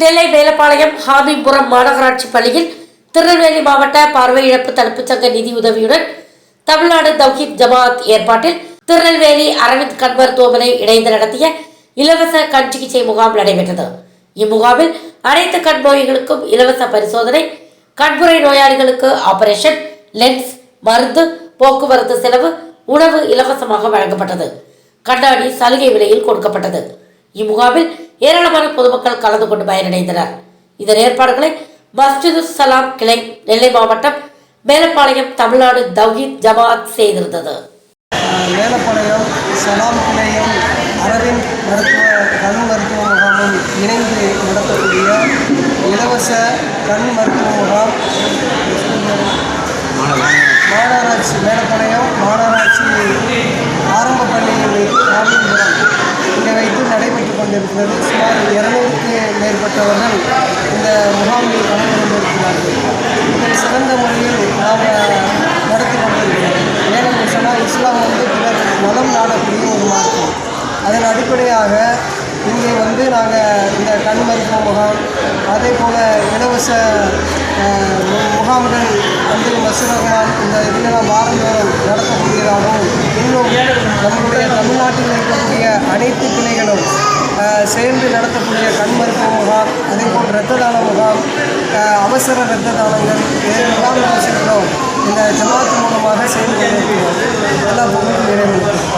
நெல்லை மேலப்பாளையம் ஹாமிபுரம் மாநகராட்சி பள்ளியில் திருநெல்வேலி மாவட்ட பார்வை இழப்பு தடுப்புச் சங்க நிதி உதவியுடன் தமிழ்நாடு தௌஹீத் ஜமாத் ஏற்பாட்டில் திருநெல்வேலி அரவிந்த் கண் மருத்துவமனை இணைந்து நடத்திய இலவச கண் சிகிச்சை முகாம் நடைபெற்றது. இம்முகாமில் அனைத்து கண் நோய்களுக்கும் இலவச பரிசோதனை கண்புரை நோயாளிகளுக்கு ஆபரேஷன் லென்ஸ் மருந்து போக்குவரத்து செலவு உணவு இலவசமாக வழங்கப்பட்டது. கண்ணாடி சலுகை விலையில் கொடுக்கப்பட்டது. இம்முகாமில் ஏராளமான பொதுமக்கள் கலந்து கொண்டு பயனடைந்தனர். இதன் ஏற்பாடுகளை மஸ்ஜிது சலாம் கிளை நெல்லை மாவட்டம் மேலப்பாளையம் தமிழ்நாடு தௌஹீத் ஜமாத் செய்திருந்தது. மேலப்பாளையம் சலாம் கிளையும் அரவிந்த் மருத்துவ கண் மருத்துவ முகாமும் இணைந்து நடத்தக்கூடிய இலவச கண் மருத்துவ முகாம் மாநகராட்சி மேலப்பாளையம் நடைபெற்றுக் சுமார் இரநூறுக்கு மேற்பட்டவர்கள் இந்த முகாமில் கலந்து கொண்டிருக்கிறார்கள் இதில் சிறந்த முறையில் நாம் நடத்தி கொண்டிருக்கிறோம் ஏனென்று சொன்னால் இஸ்லாம் வந்து பிறர் மதம் நாடக்கூடிய ஒரு மார்க்கம் அதன் அடிப்படையாக இங்கே வந்து நாங்கள் இந்த கண் மருத்துவ முகாம் அதே போல் இலவச முகாம்கள் திரு பஷீர் ரஹ்மான் இந்த இதெல்லாம் வாரந்தோறும் நடத்தக்கூடியதாகவும் இன்னும் நம்முடைய தமிழ்நாட்டில் இருக்கக்கூடிய அனைத்து கிளைகளும் சேர்ந்து நடத்தக்கூடிய கண் மருத்துவ முகாம் அதே போல் இரத்த தான முகாம் அவசர இரத்த தானங்கள் இதெல்லாம் நம்ம செய்கிறோம். இந்த ஜமாத்து மூலமாக செய்து கொண்டிருக்கிறோம். எல்லா பொருளும் நிறைவேறும்